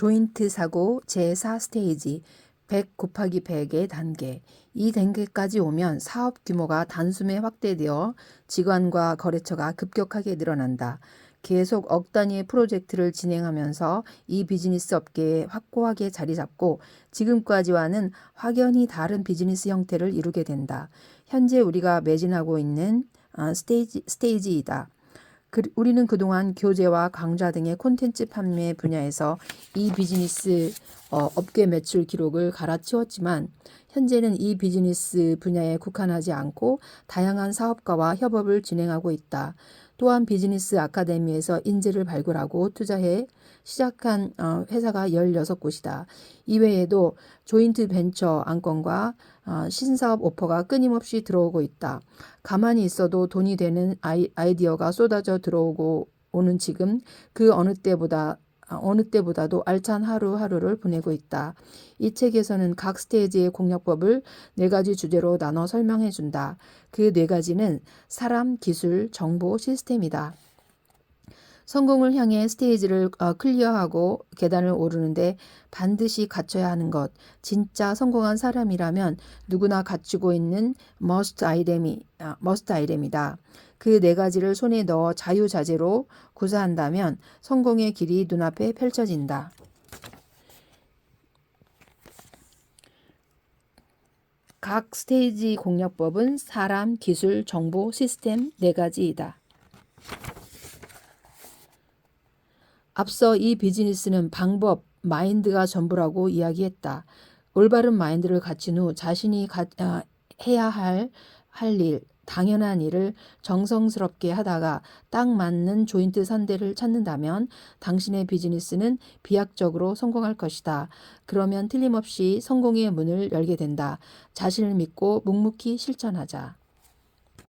조인트 사고 제4 스테이지 100 곱하기 100의 단계. 이 단계까지 오면 사업 규모가 단숨에 확대되어 직원과 거래처가 급격하게 늘어난다. 계속 억 단위의 프로젝트를 진행하면서 이 비즈니스 업계에 확고하게 자리 잡고 지금까지와는 확연히 다른 비즈니스 형태를 이루게 된다. 현재 우리가 매진하고 있는 아, 스테이지, 스테이지이다. 그, 우리는 그동안 교재와 강좌 등의 콘텐츠 판매 분야에서 이 비즈니스 어, 업계 매출 기록을 갈아치웠지만 현재는 이 비즈니스 분야에 국한하지 않고 다양한 사업가와 협업을 진행하고 있다. 또한 비즈니스 아카데미에서 인재를 발굴하고 투자해 시작한 어, 회사가 16곳이다. 이외에도 조인트 벤처 안건과 어, 신사업 오퍼가 끊임없이 들어오고 있다. 가만히 있어도 돈이 되는 아이, 아이디어가 쏟아져 들어오고 오는 지금 그 어느 때보다 아, 어느 때보다도 알찬 하루하루를 보내고 있다. 이 책에서는 각 스테이지의 공략법을 네 가지 주제로 나눠 설명해 준다. 그 네 가지는 사람, 기술, 정보, 시스템이다. 성공을 향해 스테이지를 어, 클리어하고 계단을 오르는데 반드시 갖춰야 하는 것. 진짜 성공한 사람이라면 누구나 갖추고 있는 must 아이템이 아, must 아이템이다. 그 네 가지를 손에 넣어 자유자재로 구사한다면 성공의 길이 눈앞에 펼쳐진다. 각 스테이지 공략법은 사람, 기술, 정보, 시스템 네 가지이다. 앞서 이 비즈니스는 방법, 마인드가 전부라고 이야기했다. 올바른 마인드를 갖춘 후 자신이 가, 아, 해야 할, 할 일, 당연한 일을 정성스럽게 하다가 딱 맞는 조인트 선대를 찾는다면 당신의 비즈니스는 비약적으로 성공할 것이다. 그러면 틀림없이 성공의 문을 열게 된다. 자신을 믿고 묵묵히 실천하자.